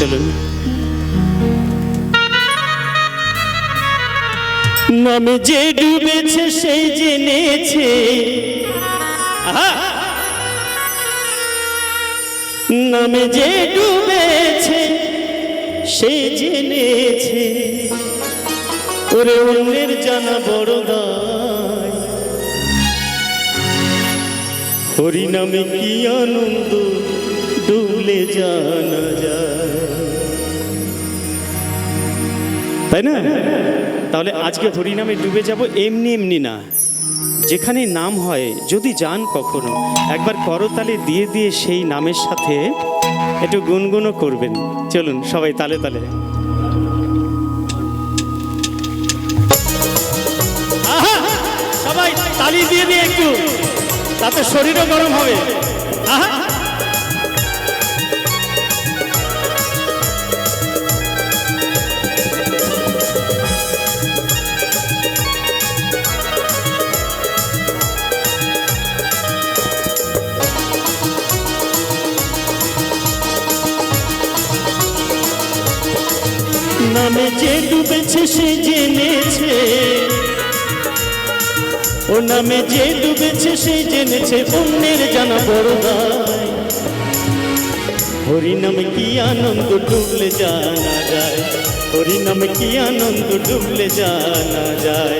চলুন। নামে যে ডুবেছে সেই জেনেছে! নামে যে ডুবেছে, সে জেনেছে। ওরে অন্যের জানা বড় দায়। হরি নামে কি আনন্দ ডুবলে জানা যায়। তাই না? তাহলে আজকে হরি নামে ডুবে যাব, এমনি এমনি না। যেখানে নাম হয়, যদি যান কখনো, একবার করতালে দিয়ে দিয়ে সেই নামের সাথে একটু গুনগুনও করবেন। চলুন, সবাই তালে তালে। সবাই তালি দিয়ে দিয়ে একটু, তাতে শরীরও গরম হবে। আহা! যে ডুবেছে সে জেনেছে। ও নামে যে ডুবেছে সে জেনেছে, অন্যের জানা বড় হরি নামে কি আনন্দ ডুবলে জানা যায়। হরি নামে কি আনন্দ ডুবলে জানা যায়।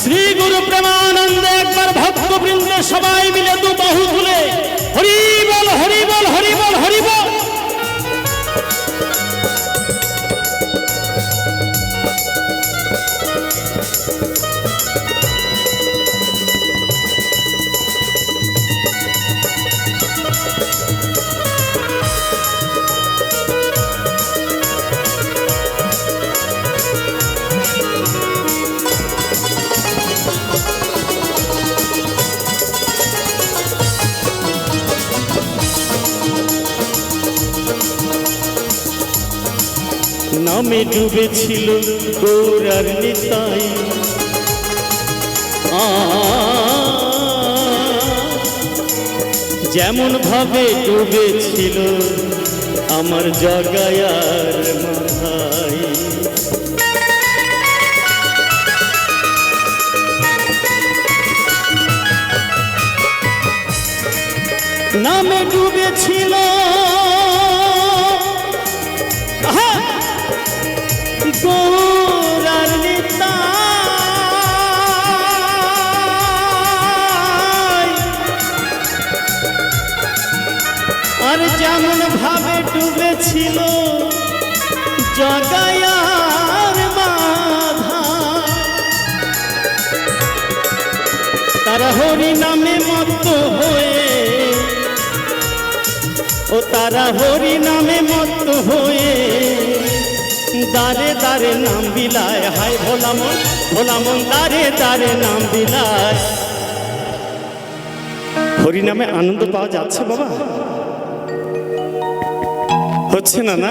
শ্রী গুরু প্রেমানন্দ একবার ভক্ত বৃন্দে সবাই মিলে দু বাহু তুলে, হরি বল, হরি নামে ডুবেছিল গৌরার নিতাই। যেমন ভাবে ডুবেছিল আমার জগায়ার মাথায়। নামে ডুবেছিল আর যেমন ভাবে ডুবেছিল জগায়ার মাধা তারা হরি নামে মত হয়ে, ও তারা হরি নামে মত হয়ে দারে দারে নাম বিলায়। হাই ভোলামন ভোলামন দারে দারে নাম বিলায়। হরি নামে আনন্দ পাওয়া যাচ্ছে বাবা। হচ্ছে না না?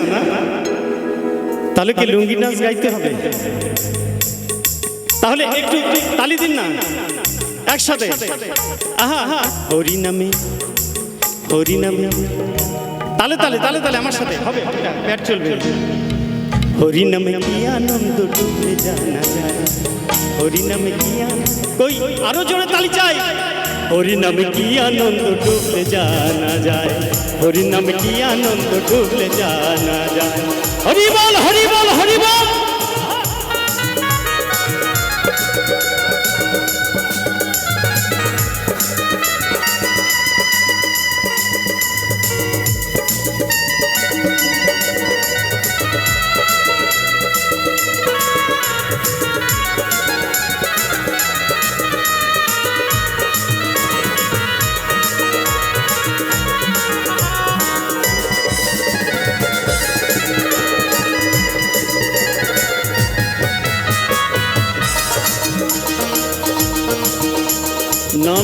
তাহলে কি লুঙ্গি নাচ গাইতে হবে? তাহলে একটু তালি দিন না। একসাথে। আহা আহা। হরি নামে হরি নামে তালে তালে তালে তালে আমার সাথে। হবে ব্যাট চলবে। হরি নামে কি আনন্দ ডুবে জানা যায়? হরি নামে কি আনন্দ কই? আরও জোরে তালি চাই। হরি নামে কি আনন্দ ডুবলে জানা যায়? হরি নামে কি আনন্দ ডুবলে জানা যায়? হরি বল হরি বল হরি বল!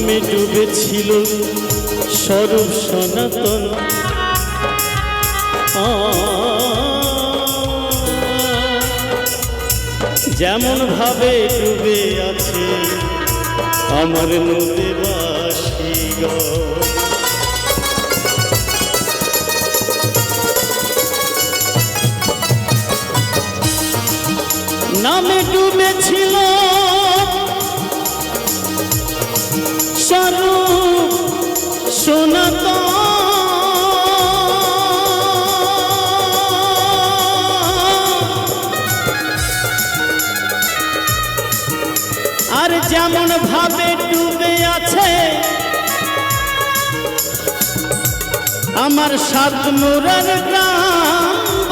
প্রেমে ডুবেছিল স্বরূপ সনাতন। যেমন ভাবে ডুবে আছে আমার নদী বাসী নামে ডুবেছিল আমার সাত মুরার গ্রামবাসীগণ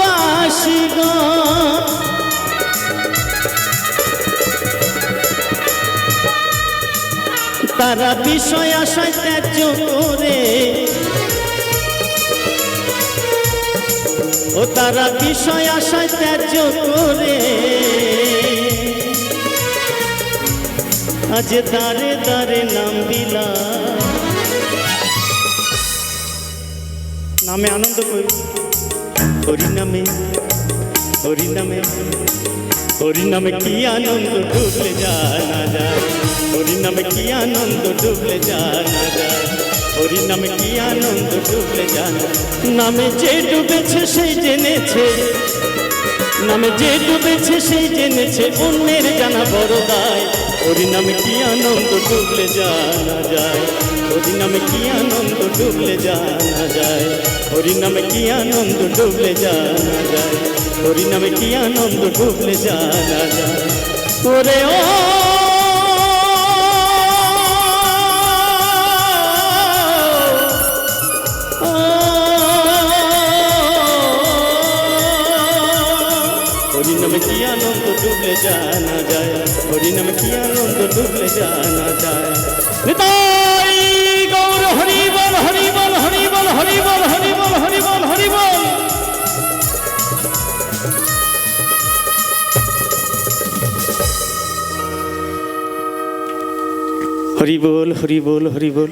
তারা বিষয় আশায় ত্যায্য করে। ও তারা বিষয় আশায় ত্যায্য করে। আজ দারে দারে নাম দিলা নামে আনন্দ করি। হরি নামে হরি নামে। হরি নামে কি আনন্দ ডুবলে জানা যায়। হরি নামে কি আনন্দ ডুবলে জানা যায়। হরি নামে কি আনন্দ ডুবলে জানা নামে যে ডুবেছে সেই জেনেছে। নামে যে ডুবেছে সেই জেনেছে। অন্যের জানা বড় দায়। হরি নামে কি আনন্দ ডুবলে জানা যায়? হরি নামে কি আনন্দ ডুবলে জানা যায়? হরি নামে কি আনন্দ ডুবলে জানা যায়? হরি নামে কি আনন্দ ডুবলে জানা যায়? ওরে ও! হরি নামে কি আনন্দ ডুবলে জানা যায়? হরি নামে কি আনন্দ ডুবলে জানা যায়? নিতাই গৌর হরি বল হরি বল হরি বল হরি বল হরি বল হরি বল হরি বল। হরি বল হরি বল হরি বল।